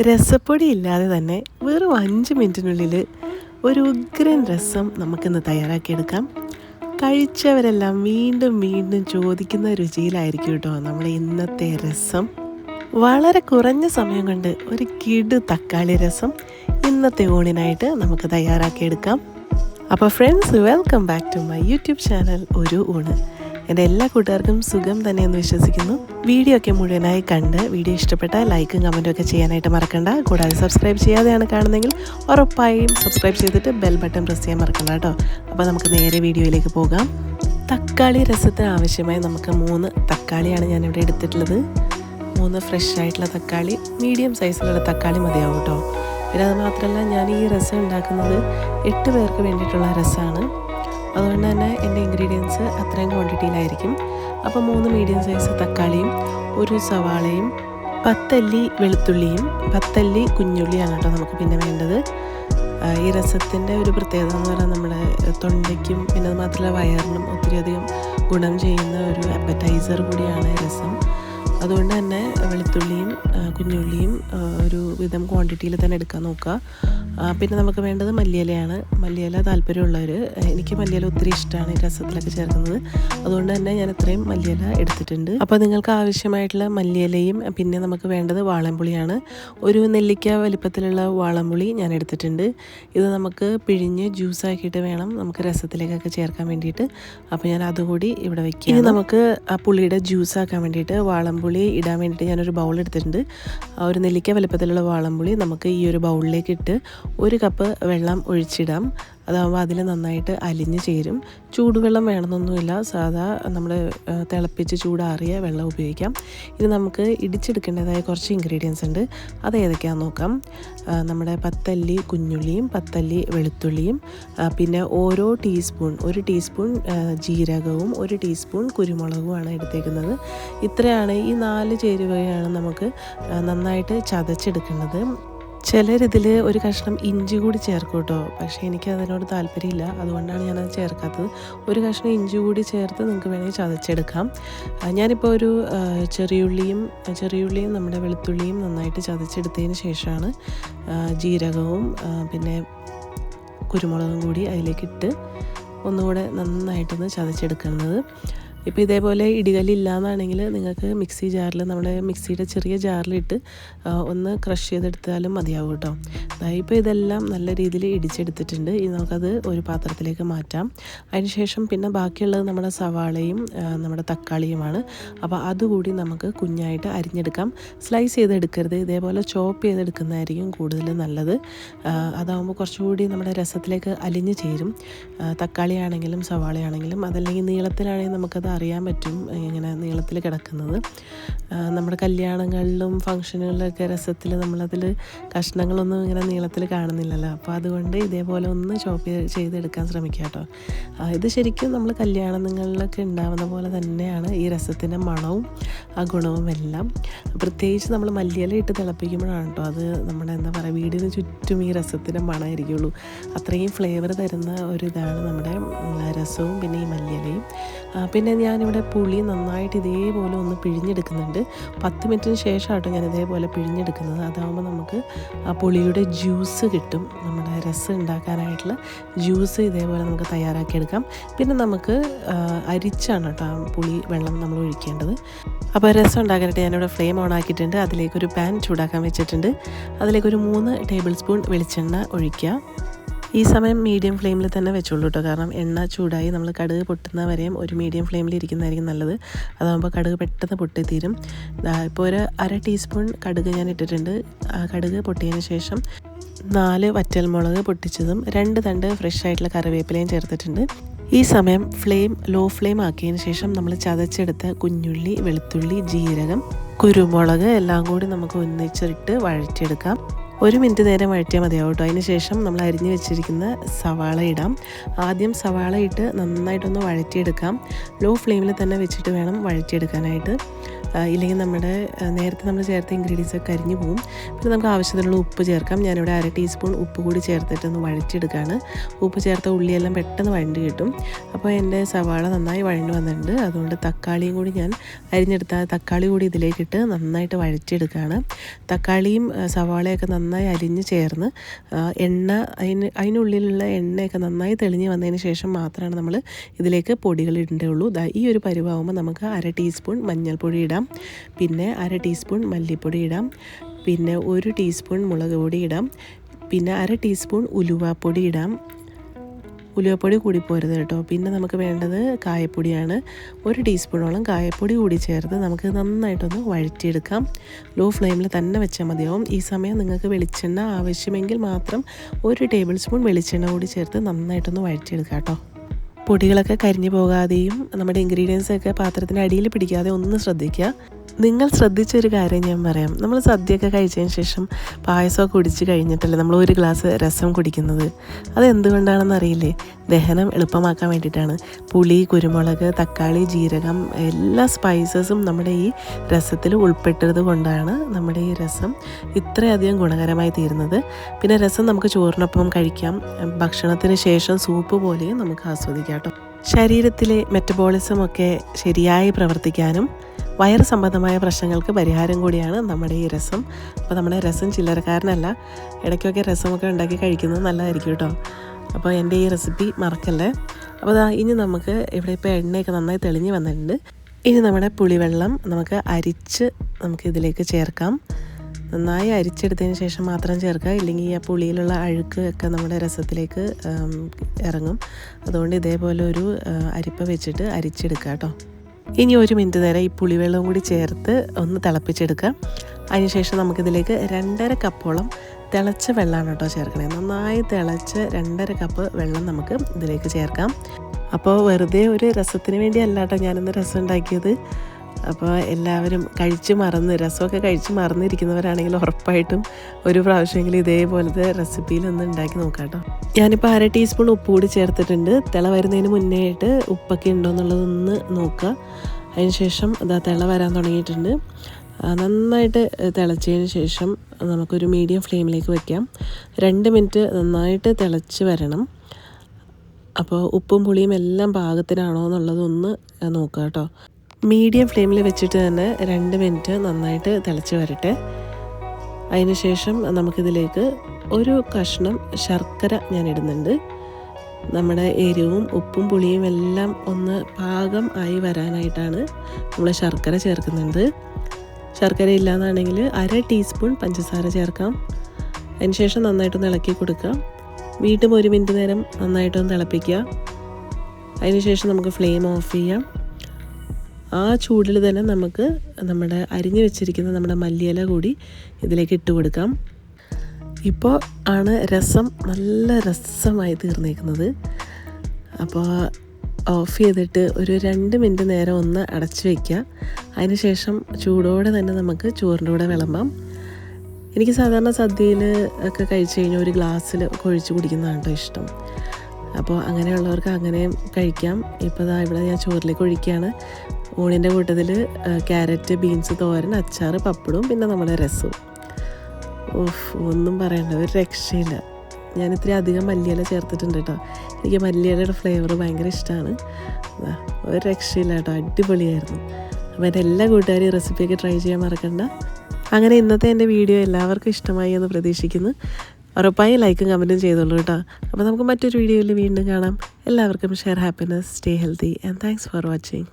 രസപ്പൊടി ഇല്ലാതെ തന്നെ വെറും അഞ്ച് മിനിറ്റിനുള്ളിൽ ഒരു ഉഗ്രൻ രസം നമുക്കിന്ന് തയ്യാറാക്കിയെടുക്കാം. കഴിച്ചവരെല്ലാം വീണ്ടും വീണ്ടും ചോദിക്കുന്ന രുചിയിലായിരിക്കും കേട്ടോ നമ്മുടെ ഇന്നത്തെ രസം. വളരെ കുറഞ്ഞ സമയം കൊണ്ട് ഒരു കിടു തക്കാളി രസം ഇന്നത്തെ ഊണിനായിട്ട് നമുക്ക് തയ്യാറാക്കിയെടുക്കാം. അപ്പോൾ friends welcome back to my YouTube channel ഒരു ഊണ്. എന്റെ എല്ലാ കൂട്ടുകാർക്കും സുഖം തന്നെയെന്ന് വിശ്വസിക്കുന്നു. വീഡിയോ ഒക്കെ മുഴുവനായി കണ്ട് വീഡിയോ ഇഷ്ടപ്പെട്ട ലൈക്കും കമന്റും ഒക്കെ ചെയ്യാനായിട്ട് മറക്കണ്ട. കൂടാതെ സബ്സ്ക്രൈബ് ചെയ്യാതെയാണ് കാണുന്നതെങ്കിൽ ഉറപ്പായും സബ്സ്ക്രൈബ് ചെയ്തിട്ട് ബെൽ ബട്ടൺ പ്രസ് ചെയ്യാൻ മറക്കണ്ട കേട്ടോ. അപ്പോൾ നമുക്ക് നേരെ വീഡിയോയിലേക്ക് പോകാം. തക്കാളി രസത്തിന് ആവശ്യമായി നമുക്ക് മൂന്ന് തക്കാളിയാണ് ഞാനിവിടെ എടുത്തിട്ടുള്ളത്. മൂന്ന് ഫ്രഷ് ആയിട്ടുള്ള തക്കാളി മീഡിയം സൈസിലുള്ള തക്കാളി മതിയാവും കേട്ടോ. പിന്നെ അത് മാത്രമല്ല ഞാൻ ഈ രസം ഉണ്ടാക്കുന്നത് എട്ട് പേർക്ക് വേണ്ടിയിട്ടുള്ള രസമാണ്. അതുകൊണ്ട് തന്നെ എന്റെ ഇൻഗ്രീഡിയൻസ് അത്രയും ക്വാണ്ടിറ്റിയിലായിരിക്കും അപ്പോൾ മൂന്ന് മീഡിയം സൈസ് തക്കാളിയും ഒരു സവാളയും പത്തല്ലി വെളുത്തുള്ളിയും പത്തല്ലി കുഞ്ഞുള്ളിയാണ് കേട്ടോ നമുക്ക് പിന്നെ വേണ്ടത്. ഈ രസത്തിന്റെ ഒരു പ്രത്യേകത എന്ന് പറഞ്ഞാൽ നമ്മുടെ തൊണ്ടയ്ക്കും പിന്നെ അത് മാത്രമല്ല വയറിനും ഒത്തിരി അധികം ഗുണം ചെയ്യുന്ന ഒരു അപ്പറ്റൈസർ കൂടിയാണ് രസം. അതുകൊണ്ട് തന്നെ വെളുത്തുള്ളിയും കുഞ്ഞുള്ളിയും ഒരു വിധം ക്വാണ്ടിറ്റിയിൽ തന്നെ എടുക്കാൻ നോക്കുക. പിന്നെ നമുക്ക് വേണ്ടത് മല്ലിയിലയാണ്. മല്ലിയില താല്പര്യമുള്ളവർ എനിക്ക് മല്ലിയില ഒത്തിരി ഇഷ്ടമാണ് ഈ രസത്തിലൊക്കെ ചേർക്കുന്നത്. അതുകൊണ്ട് തന്നെ ഞാൻ ഇത്രയും മല്ലിയില എടുത്തിട്ടുണ്ട്. അപ്പോൾ നിങ്ങൾക്ക് ആവശ്യമായിട്ടുള്ള മല്ലിയിലയും പിന്നെ നമുക്ക് വേണ്ടത് വാളംപുളിയാണ്. ഒരു നെല്ലിക്ക വലിപ്പത്തിലുള്ള വാളംപുളി ഞാൻ എടുത്തിട്ടുണ്ട്. ഇത് നമുക്ക് പിഴിഞ്ഞ് ജ്യൂസാക്കിയിട്ട് വേണം നമുക്ക് രസത്തിലേക്കൊക്കെ ചേർക്കാൻ വേണ്ടിയിട്ട്. അപ്പോൾ ഞാൻ അതുകൂടി ഇവിടെ വെക്കാം ഇനി നമുക്ക് ആ പുളിയുടെ ജ്യൂസാക്കാൻ വേണ്ടിയിട്ട് വാളംപുളി ഇടാൻ വേണ്ടിയിട്ട് ഞാനൊരു ബൗൾ എടുത്തിട്ടുണ്ട്. ആ ഒരു നെല്ലിക്ക വലിപ്പത്തിലുള്ള വാളംപുളി നമുക്ക് ഈ ഒരു ബൗളിലേക്ക് ഇട്ട് ഒരു കപ്പ് വെള്ളം ഒഴിച്ചിടാം. അതാകുമ്പോൾ അതിൽ നന്നായിട്ട് അലിഞ്ഞ് ചേരും. ചൂടുവെള്ളം വേണമെന്നൊന്നുമില്ല. സാധാ നമ്മൾ തിളപ്പിച്ച് ചൂടാറിയ വെള്ളം ഉപയോഗിക്കാം. ഇത് നമുക്ക് ഇടിച്ചെടുക്കേണ്ടതായ കുറച്ച് ഇൻഗ്രീഡിയൻസ് ഉണ്ട്. അത് ഏതൊക്കെയാണെന്ന് നോക്കാം. നമ്മുടെ പത്തല്ലി കുഞ്ഞുള്ളിയും പത്തല്ലി വെളുത്തുള്ളിയും പിന്നെ ഓരോ ടീസ്പൂൺ ഒരു ടീസ്പൂൺ ജീരകവും ഒരു ടീസ്പൂൺ കുരുമുളകുമാണ് എടുത്തേക്കുന്നത്. ഇത്രയാണ് ഈ നാല് ചേരുവയാണ് നമുക്ക് നന്നായിട്ട് ചതച്ചെടുക്കേണ്ടത്. ചിലരിതിൽ ഒരു കഷ്ണം ഇഞ്ചി കൂടി ചേർക്കും കേട്ടോ. പക്ഷേ എനിക്ക് അതിനോട് താല്പര്യമില്ല. അതുകൊണ്ടാണ് ഞാനത് ചേർക്കാത്തത്. ഒരു കഷ്ണം ഇഞ്ചി കൂടി ചേർത്ത് നിങ്ങൾക്ക് വേണമെങ്കിൽ ചതച്ചെടുക്കാം. ഞാനിപ്പോൾ ഒരു ചെറിയുള്ളിയും ചെറിയുള്ളിയും നമ്മുടെ വെളുത്തുള്ളിയും നന്നായിട്ട് ചതച്ചെടുത്തതിന് ശേഷമാണ് ജീരകവും പിന്നെ കുരുമുളകും കൂടി അതിലേക്കിട്ട് ഒന്നുകൂടെ നന്നായിട്ടൊന്ന് ചതച്ചെടുക്കുന്നത്. ഇപ്പോൾ ഇതേപോലെ ഇടികല്ലില്ല എന്നാണെങ്കിൽ നിങ്ങൾക്ക് മിക്സി ജാറിൽ നമ്മുടെ മിക്സിയുടെ ചെറിയ ജാറിലിട്ട് ഒന്ന് ക്രഷ് ചെയ്തെടുത്താലും മതിയാവും കേട്ടോ. ഇപ്പോൾ ഇതെല്ലാം നല്ല രീതിയിൽ ഇടിച്ചെടുത്തിട്ടുണ്ട്. ഇനി നമുക്കത് ഒരു പാത്രത്തിലേക്ക് മാറ്റാം. അതിനുശേഷം പിന്നെ ബാക്കിയുള്ളത് നമ്മുടെ സവാളയും നമ്മുടെ തക്കാളിയുമാണ്. അപ്പോൾ അതുകൂടി നമുക്ക് കുഞ്ഞായിട്ട് അരിഞ്ഞെടുക്കാം. സ്ലൈസ് ചെയ്തെടുക്കരുത്. ഇതേപോലെ ചോപ്പ് ചെയ്തെടുക്കുന്നതായിരിക്കും കൂടുതൽ നല്ലത്. അതാകുമ്പോൾ കുറച്ചുകൂടി നമ്മുടെ രസത്തിലേക്ക് അലിഞ്ഞു ചേരും. തക്കാളിയാണെങ്കിലും സവാളയാണെങ്കിലും അതല്ലെങ്കിൽ നീളത്തിലാണെങ്കിൽ നമുക്കത് അറിയാൻ പറ്റും ഇങ്ങനെ നീളത്തിൽ കിടക്കുന്നത്. നമ്മുടെ കല്യാണങ്ങളിലും ഫംഗ്ഷനുകളിലൊക്കെ രസത്തിൽ നമ്മളതിൽ കഷ്ണങ്ങളൊന്നും ഇങ്ങനെ നീളത്തിൽ കാണുന്നില്ലല്ലോ. അപ്പോൾ അതുകൊണ്ട് ഇതേപോലെ ഒന്ന് ചോപ്പ് ചെയ്തെടുക്കാൻ ശ്രമിക്കുക കേട്ടോ. ഇത് ശരിക്കും നമ്മൾ കല്യാണങ്ങളിലൊക്കെ ഉണ്ടാവുന്ന പോലെ തന്നെയാണ് ഈ രസത്തിന്റെ മണവും ആ ഗുണവും എല്ലാം. പ്രത്യേകിച്ച് നമ്മൾ മല്ലിയില ഇട്ട് തിളപ്പിക്കുമ്പോഴാണ് കേട്ടോ അത് നമ്മുടെ എന്താ പറയുക വീടിന് ചുറ്റും ഈ രസത്തിന്റെ മണമായിരിക്കുള്ളൂ. അത്രയും ഫ്ലേവർ തരുന്ന ഒരു ഇതാണ് നമ്മുടെ രസവും പിന്നെ ഈ മല്ലിയിലയും. പിന്നെ ഞാനിവിടെ പുളി നന്നായിട്ട് ഇതേപോലെ ഒന്ന് പിഴിഞ്ഞെടുക്കുന്നുണ്ട്. പത്ത് മിനിറ്റിന് ശേഷം ഞാൻ ഇതേപോലെ പിഴിഞ്ഞെടുക്കുന്നത്. അതാകുമ്പോൾ നമുക്ക് ആ പുളിയുടെ ജ്യൂസ് കിട്ടും. നമ്മുടെ രസം ഉണ്ടാക്കാനായിട്ടുള്ള ജ്യൂസ് ഇതേപോലെ നമുക്ക് തയ്യാറാക്കിയെടുക്കാം. പിന്നെ നമുക്ക് അരിച്ചാണ് കേട്ടോ ആ പുളി വെള്ളം നമ്മൾ ഒഴിക്കേണ്ടത്. അപ്പോൾ രസം ഉണ്ടാക്കാനായിട്ട് ഞാനിവിടെ ഫ്ലെയിം ഓൺ ആക്കിയിട്ടുണ്ട്. അതിലേക്കൊരു പാൻ ചൂടാക്കാൻ വെച്ചിട്ടുണ്ട്. അതിലേക്കൊരു മൂന്ന് ടേബിൾ സ്പൂൺ വെളിച്ചെണ്ണ ഒഴിക്കുക. ഈ സമയം മീഡിയം ഫ്ലെയിമിൽ തന്നെ വെച്ചോളൂ കേട്ടോ കാരണം എണ്ണ ചൂടായി നമ്മൾ കടുക് പൊട്ടുന്ന വരെയും ഒരു മീഡിയം ഫ്ലെയിമിൽ ഇരിക്കുന്നതായിരിക്കും നല്ലത്. അതാകുമ്പോൾ കടുക് പെട്ടെന്ന് പൊട്ടിത്തീരും. ഇപ്പോൾ ഒരു അര ടീസ്പൂൺ കടുക് ഞാൻ ഇട്ടിട്ടുണ്ട്. കടുക് പൊട്ടിയതിന് ശേഷം നാല് വറ്റൽമുളക് പൊട്ടിച്ചതും രണ്ട് തണ്ട് ഫ്രഷ് ആയിട്ടുള്ള കറിവേപ്പിലയും ചേർത്തിട്ടുണ്ട്. ഈ സമയം ഫ്ലെയിം ലോ ഫ്ലെയിം ആക്കിയതിന് ശേഷം നമ്മൾ ചതച്ചെടുത്ത കുഞ്ഞുള്ളി വെളുത്തുള്ളി ജീരകം കുരുമുളക് എല്ലാം കൂടി നമുക്ക് ഒന്നിച്ചിട്ട് വഴറ്റിയെടുക്കാം. ഒരു മിനിറ്റ് നേരം വഴറ്റിയാൽ മതിയാവും കേട്ടോ അതിന് ശേഷം നമ്മൾ അരിഞ്ഞു വെച്ചിരിക്കുന്ന സവാള ഇടാം. ആദ്യം സവാള ഇട്ട് നന്നായിട്ടൊന്ന് വഴറ്റിയെടുക്കാം. ലോ ഫ്ലെയിമിൽ തന്നെ വെച്ചിട്ട് വേണം വഴറ്റിയെടുക്കാനായിട്ട്. ഇല്ലെങ്കിൽ നമ്മുടെ നേരത്തെ നമ്മൾ ചേർത്ത ഇൻഗ്രീഡിയൻസ് ഒക്കെ കരിഞ്ഞു പോകും. പിന്നെ നമുക്ക് ആവശ്യത്തിനുള്ള ഉപ്പ് ചേർക്കാം. ഞാനിവിടെ അര ടീസ്പൂൺ ഉപ്പ് കൂടി ചേർത്തിട്ട് ഒന്ന് വഴറ്റിയെടുക്കുകയാണ് ഉപ്പ് ചേർത്ത ഉള്ളിയെല്ലാം പെട്ടെന്ന് വഴണ്ട് കിട്ടും. അപ്പോൾ എന്റെ സവാള നന്നായി വഴണ്ട് വന്നിട്ടുണ്ട്. അതുകൊണ്ട് തക്കാളിയും കൂടി ഞാൻ അരിഞ്ഞെടുത്ത തക്കാളി കൂടി ഇതിലേക്കിട്ട് നന്നായിട്ട് വഴറ്റിയെടുക്കുകയാണ്. തക്കാളിയും സവാളയൊക്കെ നന്നായി അരിഞ്ഞ് ചേർന്ന് എണ്ണ അതിന് അതിനുള്ളിലുള്ള എണ്ണയൊക്കെ നന്നായി തെളിഞ്ഞ് വന്നതിന് ശേഷം മാത്രമാണ് നമ്മൾ ഇതിലേക്ക് പൊടികൾ ഇടേണ്ടതുള്ളൂ. ഈ ഒരു പരിവാകുമ്പോൾ നമുക്ക് അര ടീസ്പൂൺ മഞ്ഞൾപ്പൊടി ഇടാം. പിന്നെ അര ടീസ്പൂൺ മല്ലിപ്പൊടി ഇടാം. പിന്നെ ഒരു ടീസ്പൂൺ മുളക് പൊടി ഇടാം. പിന്നെ അര ടീസ്പൂൺ ഉലുവാപ്പൊടി ഇടാം. ഉലുവപ്പൊടി കൂടി പോരുത് കേട്ടോ. പിന്നെ നമുക്ക് വേണ്ടത് കായപ്പൊടിയാണ്. ഒരു ടീസ്പൂണോളം കായപ്പൊടി കൂടി ചേർത്ത് നമുക്ക് നന്നായിട്ടൊന്ന് വഴറ്റിയെടുക്കാം. ലോ ഫ്ലെയിമിൽ തന്നെ വെച്ചാൽ മതിയാവും. ഈ സമയം നിങ്ങൾക്ക് വെളിച്ചെണ്ണ ആവശ്യമെങ്കിൽ മാത്രം ഒരു ടേബിൾ സ്പൂൺ വെളിച്ചെണ്ണ കൂടി ചേർത്ത് നന്നായിട്ടൊന്ന് വഴറ്റിയെടുക്കാം കേട്ടോ. പൊടികളൊക്കെ കരിഞ്ഞു പോകാതെയും നമ്മുടെ ഇൻഗ്രീഡിയൻസ് ഒക്കെ പാത്രത്തിന് അടിയിൽ പിടിക്കാതെ ഒന്ന് ശ്രദ്ധിക്കുക. നിങ്ങൾ ശ്രദ്ധിച്ചൊരു കാര്യം ഞാൻ പറയാം. നമ്മൾ സദ്യയൊക്കെ കഴിച്ചതിന് ശേഷം പായസമൊക്കെ കുടിച്ച് കഴിഞ്ഞിട്ടല്ലേ നമ്മൾ ഒരു ഗ്ലാസ് രസം കുടിക്കുന്നത്? അത് എന്തുകൊണ്ടാണെന്ന് അറിയില്ലേ? ദഹനം എളുപ്പമാക്കാൻ വേണ്ടിയിട്ടാണ്. പുളി കുരുമുളക് തക്കാളി ജീരകം എല്ലാ സ്പൈസസും നമ്മുടെ ഈ രസത്തിൽ ഉൾപ്പെട്ടത് കൊണ്ടാണ് നമ്മുടെ ഈ രസം ഇത്രയധികം ഗുണകരമായി തീരുന്നത്. പിന്നെ രസം നമുക്ക് ചോറിനൊപ്പം കഴിക്കാം. ഭക്ഷണത്തിന് ശേഷം സൂപ്പ് പോലെയും നമുക്ക് ആസ്വദിക്കാം. കേട്ടോ. ശരീരത്തിലെ മെറ്റബോളിസം ഒക്കെ ശരിയായി പ്രവർത്തിക്കാനും വയറ് സംബന്ധമായ പ്രശ്നങ്ങൾക്ക് പരിഹാരം കൂടിയാണ് നമ്മുടെ ഈ രസം. അപ്പോൾ നമ്മുടെ രസം ചില്ലറക്കാരനല്ല ഇടയ്ക്കൊക്കെ രസമൊക്കെ ഉണ്ടാക്കി കഴിക്കുന്നത് നല്ലതായിരിക്കും കേട്ടോ. അപ്പോൾ എന്റെ ഈ റെസിപ്പി മറക്കല്ലേ? അപ്പോൾ ഇനി നമുക്ക് ഇവിടെ ഇപ്പോൾ എണ്ണയൊക്കെ നന്നായി തെളിഞ്ഞ് വന്നിട്ടുണ്ട്. ഇനി നമ്മുടെ പുളിവെള്ളം നമുക്ക് അരിച്ച് നമുക്ക് ഇതിലേക്ക് ചേർക്കാം. നന്നായി അരിച്ചെടുത്തതിന് ശേഷം മാത്രം ചേർക്കുക. ഇല്ലെങ്കിൽ ആ പുളിയിലുള്ള അഴുക്ക് ഒക്കെ നമ്മുടെ രസത്തിലേക്ക് ഇറങ്ങും. അതുകൊണ്ട് ഇതേപോലെ ഒരു അരിപ്പ വെച്ചിട്ട് അരിച്ചെടുക്കുക കേട്ടോ. ഇനി ഒരു മിനിറ്റ് നേരം ഈ പുളിവെള്ളവും കൂടി ചേർത്ത് ഒന്ന് തിളപ്പിച്ചെടുക്കുക. അതിനുശേഷം നമുക്കിതിലേക്ക് രണ്ടര കപ്പോളം തിളച്ച വെള്ളമാണ് കേട്ടോ ചേർക്കണേ. നന്നായി തിളച്ച് രണ്ടര കപ്പ് വെള്ളം നമുക്ക് ഇതിലേക്ക് ചേർക്കാം. അപ്പോൾ വെറുതെ ഒരു രസത്തിന് വേണ്ടിയല്ല കേട്ടോ ഞാനിന്ന് രസം ഉണ്ടാക്കിയത്. അപ്പോൾ എല്ലാവരും കഴിച്ച് മറന്ന് രസമൊക്കെ കഴിച്ച് മറന്നിരിക്കുന്നവരാണെങ്കിൽ ഉറപ്പായിട്ടും ഒരു പ്രാവശ്യമെങ്കിലും ഇതേപോലത്തെ റെസിപ്പിയിലൊന്ന് ഉണ്ടാക്കി നോക്കാം കേട്ടോ. ഞാനിപ്പോൾ അര ടീസ്പൂൺ ഉപ്പ് കൂടി ചേർത്തിട്ടുണ്ട്. തിള വരുന്നതിന് മുന്നേ ആയിട്ട് ഉപ്പൊക്കെ ഉണ്ടോ എന്നുള്ളതൊന്ന് നോക്കുക. അതിനുശേഷം അതാ തിള വരാൻ തുടങ്ങിയിട്ടുണ്ട്. നന്നായിട്ട് തിളച്ചതിന് ശേഷം നമുക്കൊരു മീഡിയം ഫ്ലെയിമിലേക്ക് വയ്ക്കാം രണ്ട് മിനിറ്റ് നന്നായിട്ട് തിളച്ച് വരണം. അപ്പോൾ ഉപ്പും പുളിയും എല്ലാം പാകത്തിനാണോ എന്നുള്ളതൊന്ന് നോക്കുക കേട്ടോ. മീഡിയം ഫ്ലെയിമിൽ വെച്ചിട്ട് തന്നെ രണ്ട് മിനിറ്റ് നന്നായിട്ട് തിളച്ച് വരട്ടെ. അതിനുശേഷം നമുക്കിതിലേക്ക് ഒരു കഷ്ണം ശർക്കര ഞാൻ ഇടുന്നുണ്ട്. നമ്മുടെ എരിവും ഉപ്പും പുളിയും എല്ലാം ഒന്ന് പാകം ആയി വരാനായിട്ടാണ് നമ്മൾ ശർക്കര ചേർക്കുന്നത്. ശർക്കര ഇല്ലാന്നാണെങ്കിൽ അര ടീസ്പൂൺ പഞ്ചസാര ചേർക്കാം. അതിനുശേഷം നന്നായിട്ടൊന്ന് ഇളക്കി കൊടുക്കാം. വീണ്ടും ഒരു മിനിറ്റ് നേരം നന്നായിട്ടൊന്ന് തിളപ്പിക്കുക. അതിനുശേഷം നമുക്ക് ഫ്ലെയിം ഓഫ് ചെയ്യാം. ആ ചൂടിൽ തന്നെ നമുക്ക് നമ്മുടെ അരിഞ്ഞു വെച്ചിരിക്കുന്ന നമ്മുടെ മല്ലിയില കൂടി ഇതിലേക്ക് ഇട്ട് കൊടുക്കാം. ഇപ്പോൾ ആണ് രസം നല്ല രസമായി തീർന്നേക്കുന്നത്. അപ്പോൾ ഓഫ് ചെയ്തിട്ട് ഒരു രണ്ട് മിനിറ്റ് നേരം ഒന്ന് അടച്ചു വയ്ക്കുക അതിനുശേഷം ചൂടോടെ തന്നെ നമുക്ക് ചോറിന്റെ കൂടെ വിളമ്പാം. എനിക്ക് സാധാരണ സദ്യയിൽ ഒക്കെ കഴിച്ചു കഴിഞ്ഞാൽ ഒരു ഗ്ലാസ്സിൽ ഒഴിച്ച് കുടിക്കുന്നതാണ് കേട്ടോ ഇഷ്ടം. അപ്പോൾ അങ്ങനെയുള്ളവർക്ക് അങ്ങനെയും കഴിക്കാം. ഇപ്പോൾ ഇവിടെ ഞാൻ ചോറിലേക്ക് ഒഴിക്കുകയാണ്. ഊണിന്റെ കൂട്ടത്തിൽ ക്യാരറ്റ് ബീൻസ് തോരൻ അച്ചാർ പപ്പടവും പിന്നെ നമ്മുടെ രസവും ഓഫ് ഒന്നും പറയണ്ട ഒരു രക്ഷയില്ല. ഞാൻ ഇത്തിരി അധികം മല്ലിയില ചേർത്തിട്ടുണ്ട് കേട്ടോ എനിക്ക് മല്ലിയിലയുടെ ഫ്ലേവർ ഭയങ്കര ഇഷ്ടമാണ് ഒരു രക്ഷയില്ല കേട്ടോ അടിപൊളിയായിരുന്നു. അപ്പോൾ എന്റെ എല്ലാ കൂട്ടുകാരും ഈ റെസിപ്പിയൊക്കെ ട്രൈ ചെയ്യാൻ മറക്കണ്ട. അങ്ങനെ ഇന്നത്തെ എന്റെ വീഡിയോ എല്ലാവർക്കും ഇഷ്ടമായി എന്ന് പ്രതീക്ഷിക്കുന്നു. ഉറപ്പായും ലൈക്കും കമന്റും ചെയ്തോളൂ കേട്ടോ അപ്പോൾ നമുക്ക് മറ്റൊരു വീഡിയോയിൽ വീണ്ടും കാണാം. എല്ലാവർക്കും share happiness stay healthy and thanks for watching